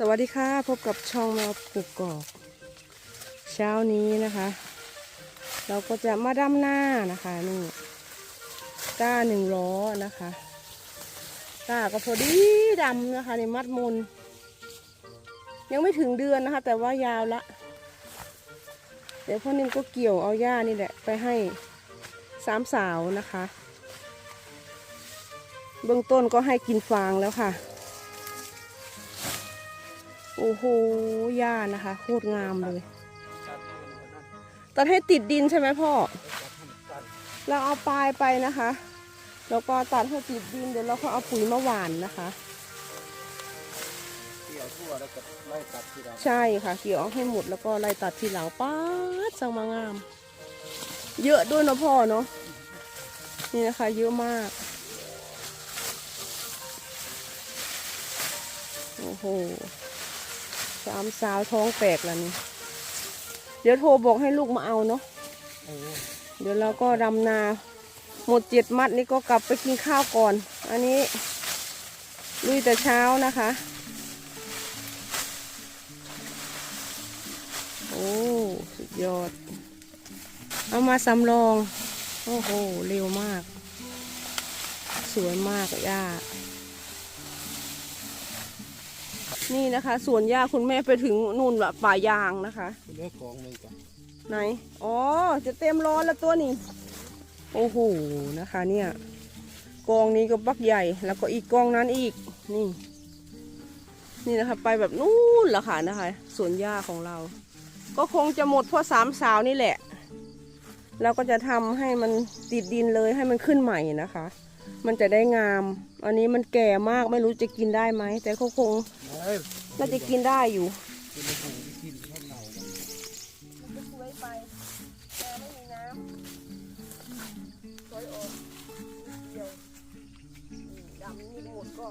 สวัสดีค่ะพบกับช่องแมวปลูกกอก เช้านี้นะคะ เราก็จะมาดำหน้านะคะนี่ก้าหนึ่งล้อนะคะก้าก็พอดีดำนะคะในมัดมุนยังไม่ถึงเดือนนะคะ แต่ว่ายาวละ เดี๋ยวพ่อนิ่มก็เกี่ยวเอาหญ้านี่แหละไปให้สามสาวนะคะ เบื้องต้นก็ให้กินฟางแล้วค่ะ โอ้โหหญ้านะคะ โคตรงามเลย ตัดให้ติดดินใช่ไหมพ่อ เราเอาปลายไปนะคะ แล้วก็ตัดให้ติดดินเดี๋ยวเราก็เอาปุ๋ยมาหว่านนะคะเกี่ยทั่วแล้วก็ไล่ตัดที่เราใช่ค่ะ เกี่ยวเอาให้หมดแล้วก็ไล่ตัดทีหลังป้าดสังมางาม เยอะด้วยเนาะพ่อเนาะ นี่นะคะ เยอะมาก โอ้โห สามสาวท้องแตกแล้วนี่เดี๋ยวโทรบอกให้ลูกมาเอาเนาะเดี๋ยวเราก็ดำนาหมดเจ็ดมัดนี่ก็กลับไปกินข้าวก่อน อันนี้ลุยแต่เช้านะคะ โอ้สุดยอด เอามาสำรอง โอ้โห เร็วมาก สวยมากย่า นี่นะคะสวนย่าคุณแม่ไปถึงนู่นแบบป่ายางนะคะเป็นเรื่องของเลยจ้ะไหน อ๋อ จะเต็มร้อนแล้วตัวนี้ โอ้โห นะคะเนี่ย กองนี้ก็บักใหญ่ แล้วก็อีกกองนั้นอีก นี่ นี่นะคะ ไปแบบนู่นละค่ะนะคะ สวนหญ้าของเรา ก็คงจะหมดเพราะสามสาวนี่แหละ เราก็จะทำให้มันติดดินเลยให้มันขึ้นใหม่นะคะ มันจะได้งาม อันนี้มันแก่มากไม่รู้จะกินได้ไหม แต่เขาคงน่าจะกินได้อยู่เอาวเหนากันมันจะสวยไปแต่ไม่มีน้ำสวยออกเดียวอืมดำนี่หมดก็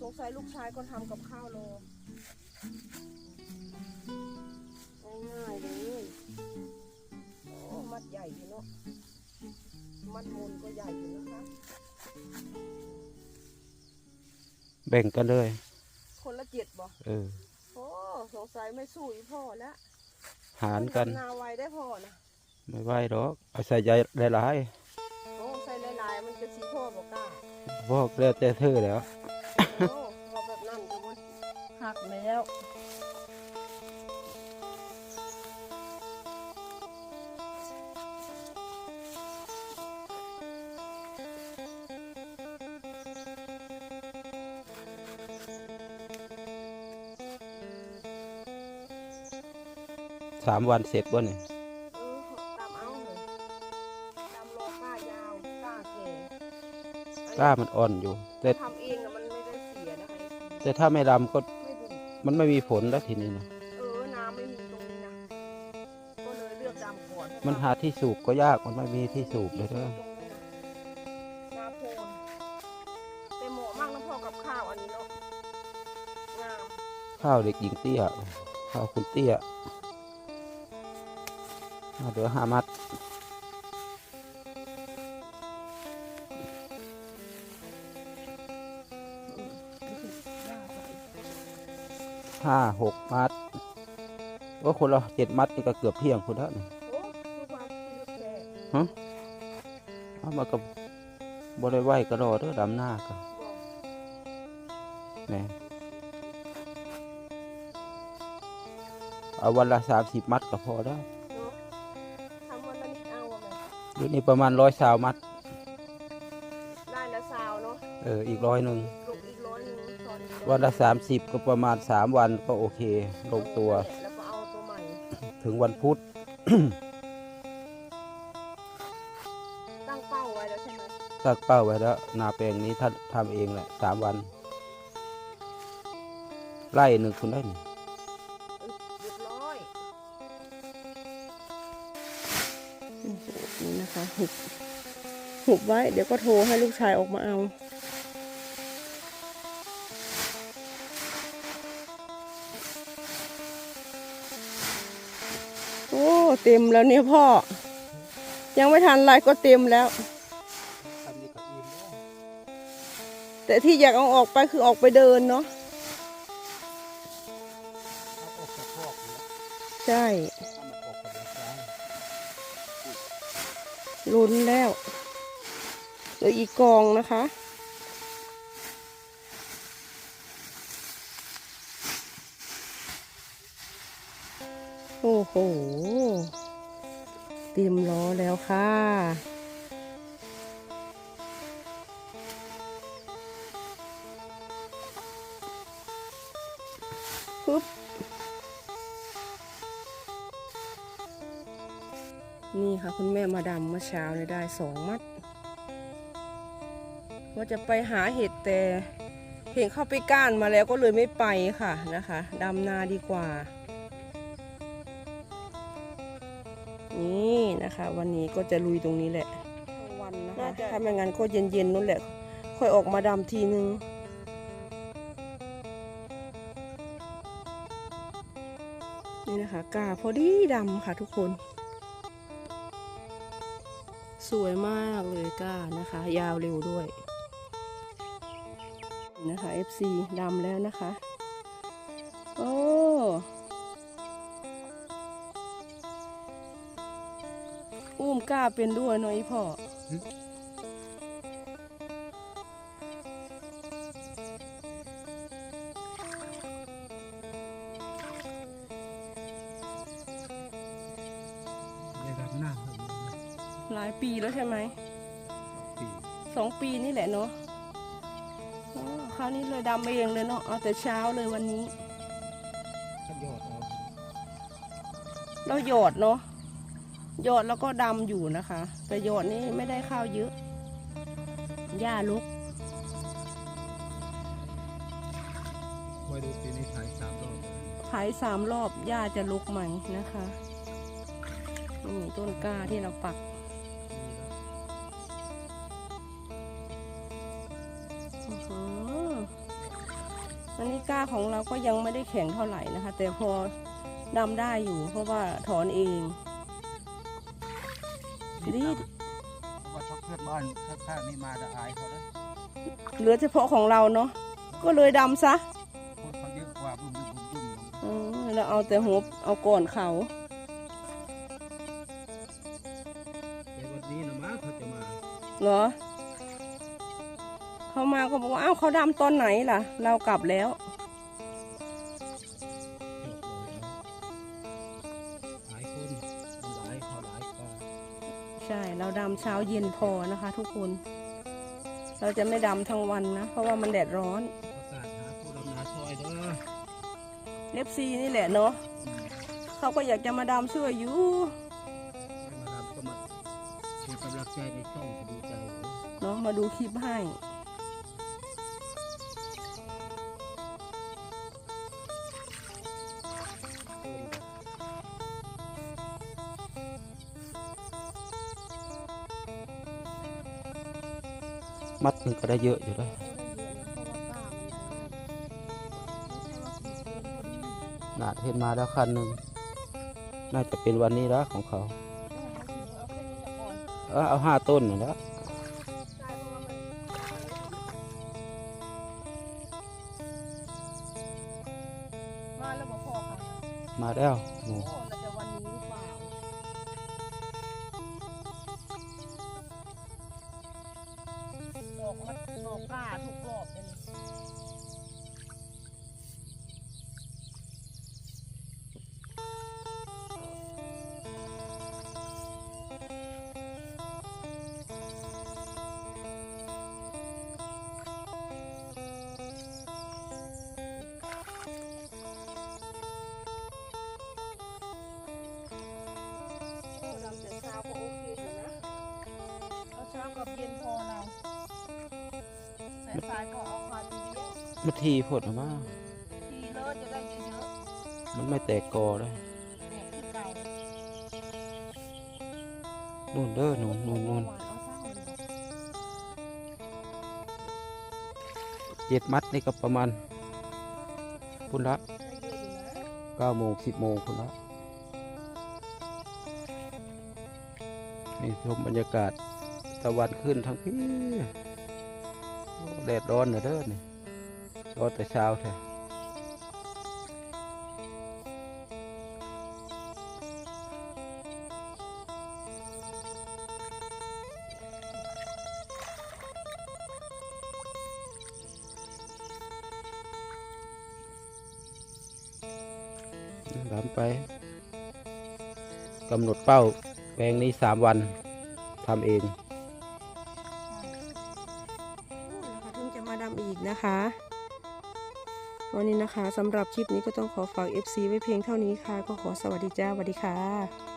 สงสัยลูกชายก็ทำกับข้าวรอง่ายๆเลยโอ้มัดใหญ่อยู่เนาะมัดมูลก็ใหญ่อยู่ แบ่งกันเลย คนละเจ็ดบ่เออ โอ้สงสัยไม่สู้อีพ่อแล้วหารกัน นาไวได้พ่อนะไม่ไหวหรอกเอาใส่ใจหลายโอ้ใส่หลายๆมันจะสีพ่อบอกกล้าๆบอกแล้วแต่เธอแล้ว โอ้พอแบบนั้นก็มันหักแล้ว สามวันเสร็จวะเนี่ยเออตามเอาเลยตามรอก้ายาวก้าแก่กล้ามันอ่อนอยู่ แต่ทำเองนะมันไม่ได้เสียนะคะแต่ถ้าไม่ดำก็ไม่บุ๋มมันไม่มีผลแล้วทีนี้นะเออน้ำไม่มีตรงนี้นะก็เลยเลือกดำก่อนมันหาที่สูบก็ยากมันไม่มีที่สูบเลยเด้อตรงนี้นะนาโพนแต่เหมาะมากนะพ่อกับข้าวอันนี้เนาะงามข้าวเด็กหญิงเตี้ยข้าวคุณเตี้ย เอาเดี๋ยวหามัด ห้าหกมัดว่าคนละเจ็ดมัดนี่ก็เกือบเที่ยงคนละนี่โอ้ทุกวันที่ลูกแก่ฮะเอามากับบริไหวกระโดดเด้อดำหน้ากันบอกนี่เอาวันละสามสิบมัดก็พอแล้ว เดี๋ยวนี้ประมาณร้อยสาวมัดไล่ละซาวเนาะเอออีกร้อยหนึ่งลูกอีกร้อยหนึ่งตอนนี้วันละสามสิบก็ประมาณสามวันก็โอเคลงตัวแล้วก็เอาตัวใหม่ ถึงวันพุธ ตั้งเป้าไว้แล้วใช่ไหมตั้งเป้าไว้แล้ว นาแปลงนี้ท่านทำเองแหละสามวัน ไล่หนึ่งคุณได้นี่เะหุบหุบไว้ เดี๋ยวก็โทรให้ลูกชายออกมาเอา โอ้เต็มแล้วเนี่ยพ่อ ยังไม่ทันไรก็เต็มแล้ว แต่ที่อยากเอาออกไปคือออกไปเดินเนาะใช่ ลุ้นแล้วเหลืออีกกองนะคะ โอ้โห เตรียมล้อแล้วค่ะปึ๊บ นี่ค่ะคุณแม่มาดำเมื่อเช้าเนี่ยได้สองมัดว่าจะไปหาเห็ดแต่เห็นเข้าไปก้านมาแล้วก็เลยไม่ไปค่ะนะคะดำนาดีกว่า นี่นะคะ วันนี้ก็จะลุยตรงนี้แหละทั้งวันนะคะถ้าไม่งั้นก็เย็นๆนั่นแหละ ค่อยออกมาดำทีนึงนี่นะคะกาพอดีดำค่ะทุกคน สวยมากเลยก้านะคะ ยาวเร็วด้วยนะคะ FC ดำแล้วนะคะ โอ้อุ้มก้าเป็นด้วยน้อยพ่อ หลายปีแล้วใช่ไหมปีสองปีนี่แหละเนาะอ๋อคราวนี้เลยดำเองเลยเนาะเอาแต่เช้าเลยวันนี้ขัดยอดเอาเราหยอดเนาะหยอดแล้วก็ดำอยู่นะคะ แต่หยอดนี่ไม่ได้ข้าวเยอะหญ้าลุกคอยดูปีนี้ถ่ายสามรอบไถสามรอบหญ้าจะลุกใหม่นะคะนี่ต้นกล้าที่เราปัก ของเราก็ยังไม่ได้แข็งเท่าไหร่นะคะ แต่พอดำได้อยู่ เพราะว่าถอนเองนี่เพราะว่าถ้าเพื่อนบ้านข้างๆนี่มาจะอายเขาเลยเหลือเฉพาะของเราเนาะก็เลยดำซะคนเขาเยอะกว่าบุ้มบุ้มบุ้มบุ้มอืมเราเอาแต่หัวเอาก่อนเขาแต่วันนี้นะมั้งเขาจะมาเหรอเขามาก็บอกว่าอ้าวเขาดำตอนไหนล่ะ เรากลับแล้วำเช้าเย็นพอนะคะ ทุกคน เราจะไม่ดำทั้งวันนะ เพราะว่ามันแดดร้อนประกาศหาผู้ดำนาช่วยเด้อเล็บซีนี่แหละเนาะเขาก็อยากจะมาดำช่วยอยู่ให้มารับก็มาเป็นกำลังใจในช่องก็ดีใจเลยเนาะมาดูคลิปให้ มัดหนึ่งก็ได้เยอะอยู่เลยนาดเห็นมาแล้วคันหนึ่งน่าจะเป็นวันนี้แล้วของเขา เออเอาห้าต้นน่ะแล้วมาแล้ว อกมันดอกกล้าทุกรอบเลย สายๆก็เอาควายไปเลี้ยงมาทีพดออกมาทีเลิศจะได้เยอะมันไม่แตกกอเลยๆแบบที่เก่านู่นเด้อนู่นนู่นนู่นเอาเศร้าเลยบอกเจ็ดมัดนี่ก็ประมาณพุ่นละได้เยอะอยู่นะเก้าโมงสิบโมงพุ่นละนี่ชมบรรยากาศตะวันขึ้นทั้งพี่โอ้ แดดร้อนเด้อนี่ร้อนแต่เช้าแท้ทำไปกำหนดเป้าแปลงนี้สามวันทำเอง นะคะวันนี้นะคะสำหรับคลิปนี้ก็ต้องขอฝาก FC ไว้เพียงเท่านี้ค่ะ ก็ขอสวัสดีจ้าสวัสดีค่ะ